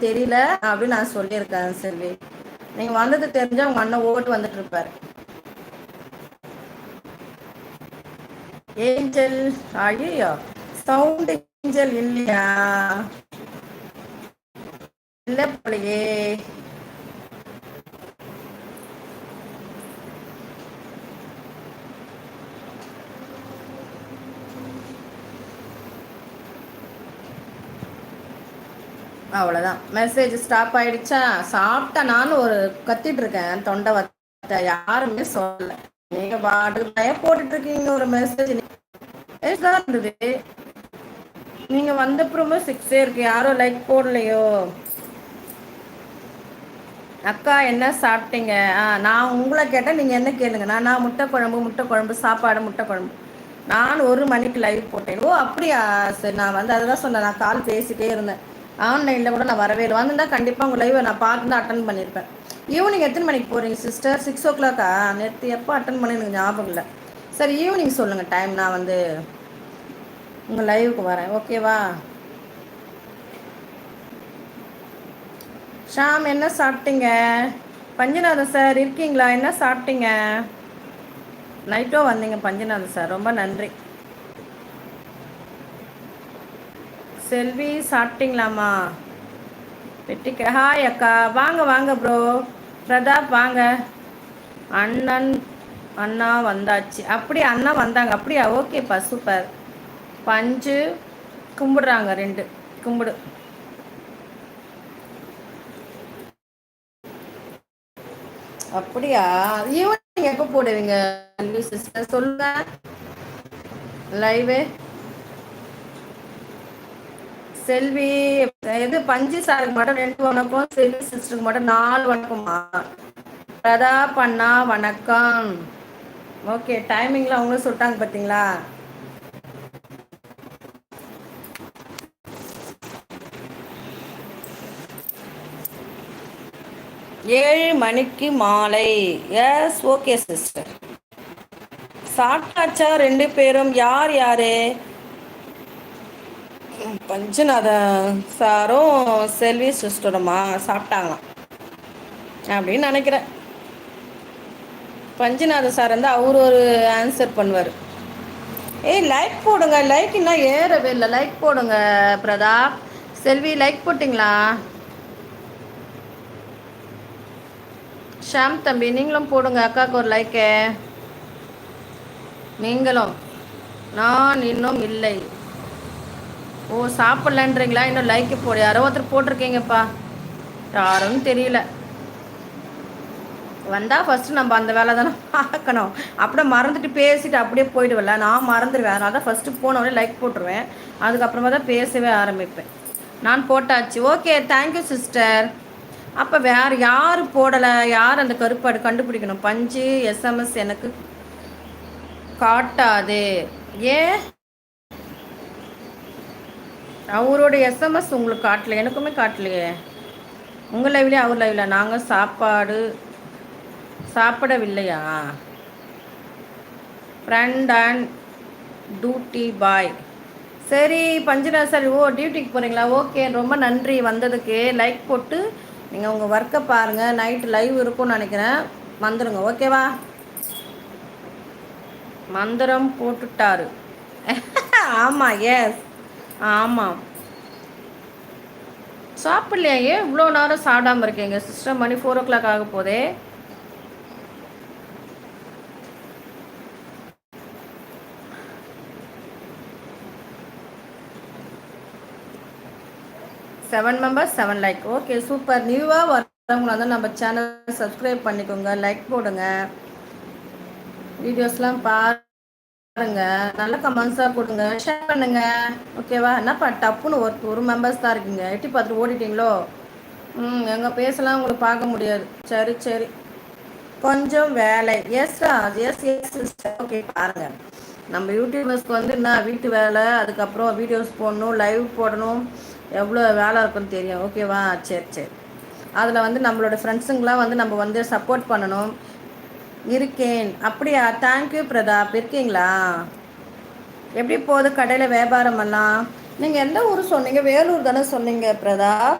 வந்தாங்களான்னு தெரியல அப்படின்னு நான் சொல்லியிருக்கேன் செல்வி. நீங்க வந்தது தெரிஞ்சா உங்க அண்ணன் ஓட்டு வந்துட்டு இருப்பாரு ஏஞ்சல் ஐயோ சவுண்ட் ஏஞ்சல் இல்லையா? இல்ல போலயே. அவ்வளோதான் மெசேஜ் ஸ்டாப் ஆயிடுச்சா? சாப்பிட்டா நானும் ஒரு கத்திட்டு இருக்கேன். தொண்டை வத்த யாருமே சொல்லல. நீங்க பாட்டு போட்டுட்டு இருக்கீங்க ஒரு மெசேஜ் இருந்தது நீங்க வந்த அப்புறமா சிக்ஸே இருக்கு. யாரும் லைக் போடலையோ? அக்கா என்ன சாப்பிட்டீங்க? நான் உங்களை கேட்டேன் நீங்கள் என்ன கேளுங்க. நான் நான் முட்டை குழம்பு முட்டை குழம்பு சாப்பாடு முட்டை குழம்பு. நான் ஒரு மணிக்கு லைவ் போட்டேன். ஓ அப்படியா? சரி நான் வந்து அதுதான் சொன்னேன். நான் கால் பேசிட்டே இருந்தேன். ஆன்லைனில் கூட நான் வரவே இல்லை. வந்திருந்தால் கண்டிப்பாக உங்கள் லைவை நான் பார்த்து தான் அட்டன் பண்ணியிருப்பேன். ஈவினிங் எத்தனை மணிக்கு போகிறீங்க சிஸ்டர் சிக்ஸ் ஓ கிளாக்கா நேற்று எப்போ அட்டன் பண்ணி எனக்கு ஞாபகம் இல்லை. சரி ஈவினிங் சொல்லுங்கள் டைம் நான் வந்து உங்கள் லைவுக்கு வரேன். ஓகேவா ஷாம் என்ன சாப்பிட்டீங்க? பஞ்சநாதன் சார் இருக்கீங்களா? என்ன சாப்பிட்டீங்க? நைட்டோ வந்தீங்க பஞ்சநாதன் சார் ரொம்ப நன்றி. செல்வி சாப்பிட்டீங்களாம்மா? வெட்டிக்க ஹாய் அக்கா. வாங்க வாங்க ப்ரோ பிரதாப் வாங்க. அண்ணன் அண்ணா வந்தாச்சு. அப்படி அண்ணா வந்தாங்க. அப்படியா? ஓகேப்பா சூப்பர் பஞ்சு கும்பிடுறாங்க ரெண்டு. கும்பிடு. அப்படியா? ஈவினிங் எப்போ போடுவீங்க? சிஸ்டர் சொல்லுங்க. லைவு செல்வி இது பஞ்சு சாருக்கு மட்டும் ரெண்டு வணக்கம் செல்வி சிஸ்டருக்கு மட்டும் நாலு வணக்கமா பிரதா பண்ணா வணக்கம். ஓகே டைமிங்ல அவங்களும் சொல்லிட்டாங்க பார்த்தீங்களா ஏழு மணிக்கு மாலை. எஸ் ஓகே சிஸ்டர் சாப்பிட்டாச்சா ரெண்டு பேரும்? யார் யாரு? பஞ்சநாதன் சாரும் செல்வி சிஸ்டருமா சாப்பிட்டாங்களாம். அப்படின்னு நினைக்கிறேன். பஞ்சநாத சார் வந்து அவர் ஒரு ஆன்சர் பண்ணுவார். ஏய் லைக் போடுங்க. லைக் இன்னும் ஏறவே இல்லை. லைக் போடுங்க பிரதாப் செல்வி லைக் போட்டிங்களா? ஷாம் தம்பி நீங்களும் போடுங்க. அக்காவுக்கு ஒரு லைக்கு நீங்களும். நான் இன்னும் இல்லை. ஓ சாப்பிட்லன்றீங்களா? இன்னும் லைக்கு போடு. யாரோ ஒருத்தர் போட்டிருக்கீங்கப்பா. யாரும் தெரியல. வந்தால் ஃபஸ்ட்டு நம்ம அந்த வேலை தானே பார்க்கணும். அப்படியே மறந்துட்டு பேசிட்டு அப்படியே போயிடுவில்ல. நான் மறந்துடுவேன். அதனால தான் ஃபஸ்ட்டு போனவொடனே லைக் போட்டுருவேன். அதுக்கப்புறமா தான் பேசவே ஆரம்பிப்பேன். நான் போட்டாச்சு. ஓகே தேங்க்யூ சிஸ்டர் அப்போ வேறு யார் போடலை? யார் அந்த கருப்பாடு கண்டுபிடிக்கணும்? பஞ்சு எஸ்எம்எஸ் எனக்கு காட்டாது. ஏன்? அவரோட எஸ்எம்எஸ் உங்களுக்கு காட்டல எனக்குமே காட்டலையே. உங்கள் லைவ்லேயே அவர் லைவ்ல நாங்கள் சாப்பாடு சாப்பிடவில்லையா? ஃப்ரெண்ட் அண்ட் டியூட்டி பாய் சரி பஞ்சரா சார் ஓ டியூட்டிக்கு போகிறீங்களா ஓகே ரொம்ப நன்றி வந்ததுக்கு. லைக் போட்டு நீங்கள் உங்கள் ஒர்க்கை பாருங்கள் நைட்டு லைவ் இருக்கும்னு நினைக்கிறேன். வந்துடுங்க ஓகேவா மந்திரம் போட்டுட்டாரு. ஆமாம் எஸ் ஆமாம் சாப்பிடலையே? ஏன் இவ்வளோ நேரம் சாப்பிடாமல் இருக்கீங்க? சிஸ்டர் மணி ஃபோர் ஓ கிளாக் ஆக போதே. Seven members seven like okay super நியூவாக வரவங்களா தான் நம்ம சேனல் சப்ஸ்கிரைப் பண்ணிக்கோங்க. லைக் போடுங்க. வீடியோஸ்லாம் பாருங்க நல்ல கமெண்ட்ஸாக கொடுங்க ஷேர் பண்ணுங்க. ஓகேவா என்னப்பா டப்புன்னு ஒரு ஒரு மெம்பர்ஸ் தான் இருக்கீங்க. எட்டி பார்த்துட்டு ஓடிட்டீங்களோ? ம் எங்கே பேசலாம் உங்களுக்கு பார்க்க முடியாது. சரி சரி. கொஞ்சம் வேலை. எஸ் எஸ் எஸ் ஓகே பாருங்கள் நம்ம யூடியூபர்ஸ்க்கு வந்து என்ன? வீட்டு வேலை அதுக்கப்புறம் வீடியோஸ் போடணும் லைவ் போடணும். எவ்வளோ வேலை இருக்குன்னு தெரியும். ஓகேவா சரி சரி. அதில் வந்து நம்மளோட ஃப்ரெண்ட்ஸுங்களாம் வந்து நம்ம வந்து சப்போர்ட் பண்ணணும். இருக்கேன். அப்படியா? தேங்க்யூ பிரதாப் இருக்கீங்களா எப்படி போகுது? கடையில் வியாபாரம் எல்லாம்? நீங்கள் எந்த ஊர் சொன்னீங்க? வேலூர் தானே சொன்னீங்க பிரதாப்